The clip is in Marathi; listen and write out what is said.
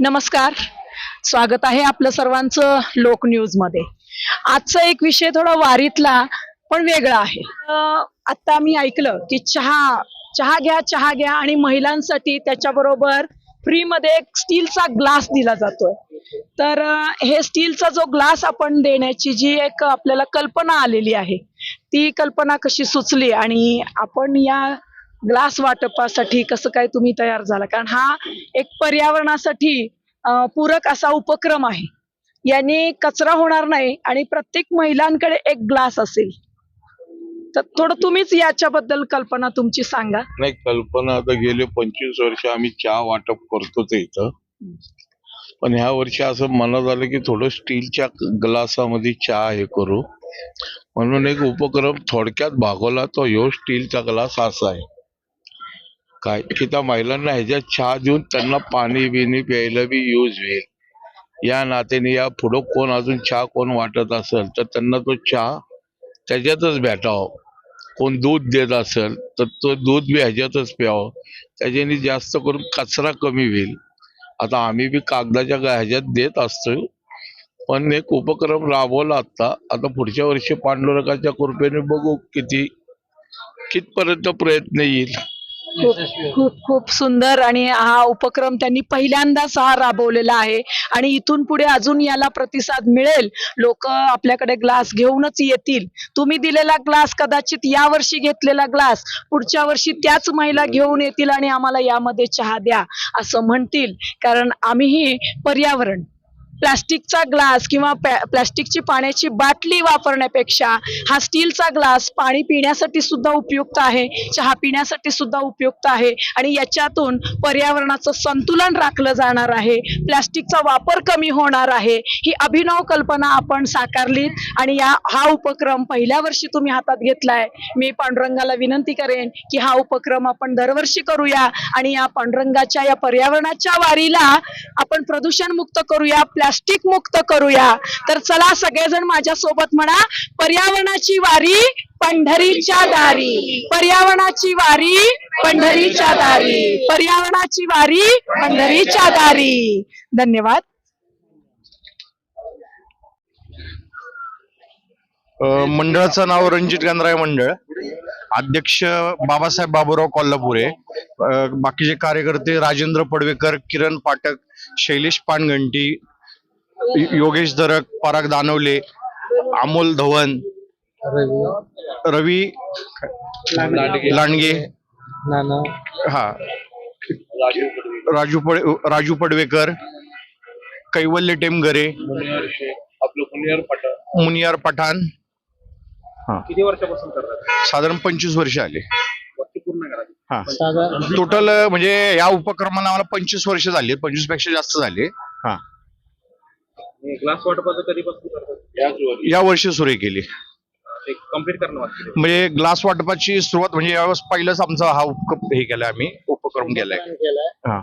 नमस्कार. स्वागत आहे आपलं सर्वांचं लोक न्यूजमध्ये. आजचा एक विषय थोडा वारीतला पण वेगळा आहे. आता मी ऐकलं की चहा चहा घ्या चहा घ्या आणि महिलांसाठी त्याच्याबरोबर फ्रीमध्ये एक स्टीलचा ग्लास दिला जातोय. तर हे स्टीलचा जो ग्लास आपण देण्याची जी एक आपल्याला कल्पना आलेली आहे ती कल्पना कशी सुचली आणि आपण या ग्लास वाटपासाठी कसं काय तुम्ही तयार झाला? कारण हा एक पर्यावरणासाठी पूरक असा उपक्रम आहे. याने कचरा होणार नाही आणि प्रत्येक महिलांकडे एक ग्लास असेल. तर थोडं तुम्हीच याच्याबद्दल कल्पना तुमची सांगा. नाही कल्पना आता गेले पंचवीस वर्ष आम्ही चहा वाटप करतोच इथं. पण ह्या वर्षी असं मनात आलं की थोडं स्टीलच्या ग्लासामध्ये चहा हे करू. म्हणून एक उपक्रम थोडक्यात भागवला तो ह्यो स्टीलचा ग्लास असा आहे. काय? की त्या महिलांना ह्याच्यात चहा देऊन त्यांना पाणी बिणी प्यायला बी यूज होईल. या नात्याने या पुढं कोण अजून चहा कोण वाटत असेल तर त्यांना तो चहा त्याच्यातच भेटावं. कोण दूध देत असेल तर तो दूध बी ह्याच्यातच प्यावं. त्याच्याने जास्त करून कचरा कमी होईल. आता आम्ही बी कागदाच्या ह्याच्यात देत असतो पण एक उपक्रम राबवला आता आता पुढच्या वर्षी पांडुरंगाच्या कृपेने बघू किती कितपर्यंत प्रयत्न येईल. खूप खूप खूप सुंदर आणि हा उपक्रम त्यांनी पहिल्यांदाच हा राबवलेला आहे. आणि इथून पुढे अजून याला प्रतिसाद मिळेल. लोक आपल्याकडे ग्लास घेऊनच येतील. तुम्ही दिलेला ग्लास कदाचित या वर्षी घेतलेला ग्लास पुढच्या वर्षी त्याच महिला घेऊन येतील आणि आम्हाला यामध्ये चहा द्या असं म्हणतील. कारण आम्हीही पर्यावरण प्लास्टिकचा ग्लास किंवा प्लास्टिकची पाण्याची बाटली वापरण्यापेक्षा हा स्टीलचा ग्लास पाणी पिण्यासाठी सुद्धा उपयुक्त आहे चहा पिण्यासाठी सुद्धा उपयुक्त आहे आणि याच्यातून पर्यावरणाचं संतुलन राखलं जाणार आहे प्लास्टिकचा वापर कमी होणार आहे ही अभिनव कल्पना आपण साकारलीत आणि या हा उपक्रम पहिल्या वर्षी तुम्ही हातात घेतलाय. मी पांडुरंगाला विनंती करेन की हा उपक्रम आपण दरवर्षी करूया आणि या पांडुरंगाच्या या पर्यावरणाच्या वारीला आपण प्रदूषण मुक्त करूया प्लास्टिक मुक्त करूया. तर चला सगळेजण माझ्या सोबत म्हणा पर्यावरणाची वारी पंढरीच्या दारी. पर्यावरणाची वारी पंढरीच्या दारी. पर्यावरणाची वारी पंढरीच्या दारी. धन्यवाद. मंडळाचं नाव रणजित गंधराय मंडळ. अध्यक्ष बाबासाहेब बाबूराव कोल्हापुरे. बाकीचे कार्यकर्ते राजेंद्र पडवेकर किरण पाटक शैलेश पानगंटी योगेश दरक पराग दानवले अमोल धवन रवी लांडगे हा. राजू पड राजू पडवेकर कैवल्य टेमगरे मुनियार पठाण. किती वर्षापासून करतात? साधारण पंचवीस वर्ष आले. वरती पूर्ण करा. हा. टोटल म्हणजे या उपक्रमाला आम्हाला पंचवीस वर्ष झाली. पंचवीसपेक्षा जास्त झाले. हा. ग्लास वाटपाचं कधीपासून करतात? या वर्षी सुरू केली. कंप्लीट करणं. म्हणजे ग्लास वाटपाची सुरुवात म्हणजे यावेळेस पहिलंच आमचा हा उपक्रम हे केलाय आम्ही. उपक्रम केलाय. हा.